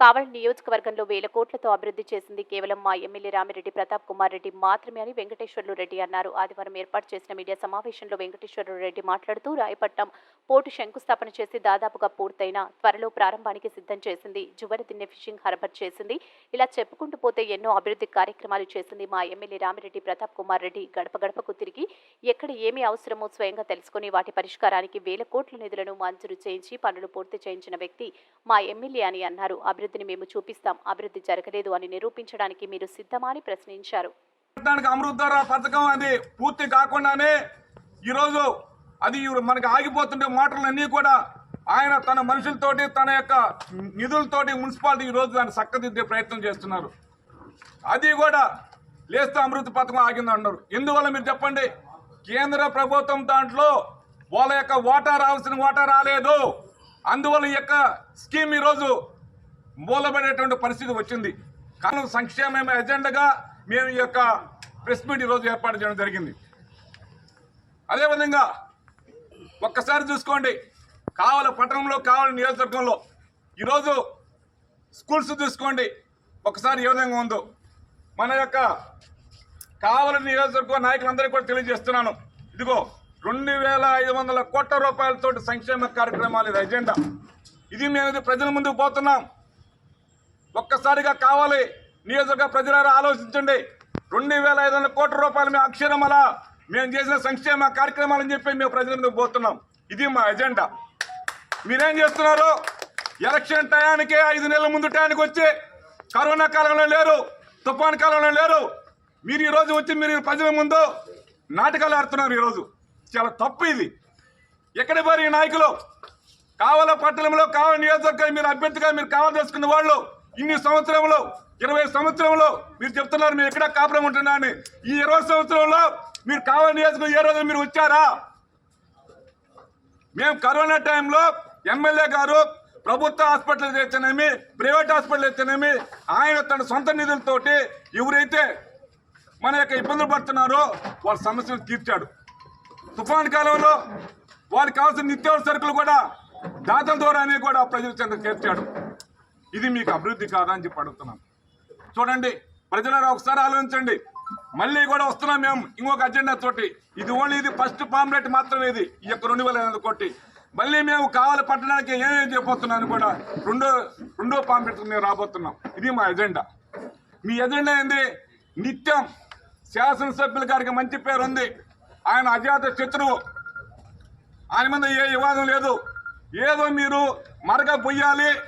కావలి నియోజకవర్గంలో వేల కోట్లతో అభివృద్ధి చేసింది కేవలం మా ఎమ్మెల్యే రామిరెడ్డి ప్రతాప్ కుమార్ రెడ్డి మాత్రమే అని వెంకటేశ్వర్లు రెడ్డి అన్నారు. ఆదివారం ఏర్పాటు చేసిన మీడియా సమావేశంలో వెంకటేశ్వర్లు రెడ్డి మాట్లాడుతూ రాయపట్నం పోర్టు శంకుస్థాపన చేసి దాదాపుగా పూర్తయిన త్వరలో ప్రారంభానికి సిద్ధం చేసింది జువరి తిన్నే ఫిషింగ్ హర్బర్ చేసింది. ఇలా చెప్పుకుంటూ పోతే ఎన్నో అభివృద్ధి కార్యక్రమాలు చేసింది మా ఎమ్మెల్యే రామిరెడ్డి ప్రతాప్ కుమార్ రెడ్డి. గడప గడపకు తిరిగి ఎక్కడ ఏమి అవసరమో స్వయంగా తెలుసుకుని వాటి పరిష్కారానికి వేల కోట్ల నిధులను మంజూరు చేయించి పనులు పూర్తి చేయించిన వ్యక్తి మా ఎమ్మెల్యే అని అన్నారు. అభివృద్ధి అభివృద్ధిని మేము చూపిస్తాం. అభివృద్ధి జరగలేదు అని నిరూపించడానికి మీరు సిద్ధమా అని ప్రశ్నించారు. దానికి పథకం అది పూర్తి కాకుండానే ఈరోజు అది మనకి ఆగిపోతుండే మాటలన్నీ కూడా ఆయన తన మనుషులతోటి తన యొక్క నిధులతోటి మున్సిపాలిటీ ఈరోజు దాన్ని చక్కదిద్దే ప్రయత్నం చేస్తున్నారు. అది కూడా లేస్తే అమృత పథకం ఆగింది అన్నారు. ఎందువల్ల మీరు చెప్పండి? కేంద్ర ప్రభుత్వం దాంట్లో వాళ్ళ యొక్క ఓటా రావాల్సిన ఓటా రాలేదు. అందువల్ల ఈ యొక్క స్కీమ్ ఈరోజు మూలమైనటువంటి పరిస్థితి వచ్చింది. కానీ సంక్షేమ ఎజెండాగా మేము ఈ యొక్క ప్రెస్ మీట్ ఈరోజు ఏర్పాటు చేయడం జరిగింది. అదేవిధంగా ఒక్కసారి చూసుకోండి కావల పట్టణంలో కావల నియోజకవర్గంలో ఈరోజు స్కూల్స్ చూసుకోండి ఒకసారి ఏ విధంగా ఉందో. మన యొక్క కావలి నియోజకవర్గ నాయకులందరికీ కూడా తెలియజేస్తున్నాను. ఇదిగో రెండు వేల ఐదు వందల కోట్ల రూపాయలతో సంక్షేమ కార్యక్రమాలు ఇది ఎజెండా. ఇది మేము ప్రజల ముందుకు పోతున్నాం. ఒక్కసారిగా కావాలి. నియోజకవర్గ ప్రజలారా ఆలోచించండి. రెండు వేల ఐదు వందల కోట్ల రూపాయలు మేము అక్షరం అలా మేము చేసిన సంక్షేమ కార్యక్రమాలని చెప్పి మేము ప్రజల మీద పోతున్నాం. ఇది మా ఎజెండా. మీరేం చేస్తున్నారు? ఎలక్షన్ టయానికే ఐదు నెలల ముందు టయానికి వచ్చి కరోనా కాలంలో లేరు తుఫాన్ కాలంలో లేరు. మీరు ఈరోజు వచ్చి మీరు ప్రజల ముందు నాటకాలు ఆడుతున్నారు ఈరోజు. చాలా తప్పు ఇది. ఎక్కడ పోయి ఈ నాయకులు? కావాల పట్టణంలో కావాల నియోజకవర్గం మీరు అభ్యర్థిగా మీరు కావాలి చేసుకున్న వాళ్ళు ఇన్ని సంవత్సరంలో ఇరవై సంవత్సరంలో మీరు చెప్తున్నారు మీరు ఎక్కడ కాపురం ఉంటున్నా అని ఈ ఇరవై సంవత్సరంలో మీరు కావాలి నియోజకవర్గం ఏ రోజు మీరు వచ్చారా? మేము కరోనా టైంలో ఎమ్మెల్యే గారు ప్రభుత్వ హాస్పిటల్ తెచ్చినేమి ప్రైవేట్ హాస్పిటల్ తెచ్చినేమి ఆయన తన సొంత నిధులతోటి ఎవరైతే మన యొక్క ఇబ్బందులు పడుతున్నారో వాళ్ళ సమస్యలు తీర్చాడు. తుఫాన్ కాలంలో వారికి కావాల్సిన నిత్యావసర సరుకులు కూడా దాతల ద్వారానే కూడా ప్రజలు చెంద తీర్చాడు ఇది మీకు అభివృద్ధి కాదా అని చెప్పి అడుగుతున్నాను. చూడండి ప్రజలారా ఒకసారి ఆలోచించండి. మళ్ళీ కూడా వస్తున్నాం మేము ఇంకొక అజెండా తోటి. ఇది ఓన్లీ ఇది ఫస్ట్ పాంప్లెట్ మాత్రమే ఇది. ఈ యొక్క రెండు వేల ఐదు కోటి. మళ్ళీ మేము కావాలి పట్టడానికి ఏమేమి చేయబోతున్నాను కూడా రెండో రెండో పాంప్లెట్ మేము రాబోతున్నాం. ఇది మా ఎజెండా మీ ఎజెండా ఏంది? నిత్యం శాసనసభ్యుల గారికి మంచి పేరు ఉంది. ఆయన అజాత శత్రువు. ఆయన మీద ఏ వివాదం లేదు. ఏదో మీరు మరగ పొయ్యాలి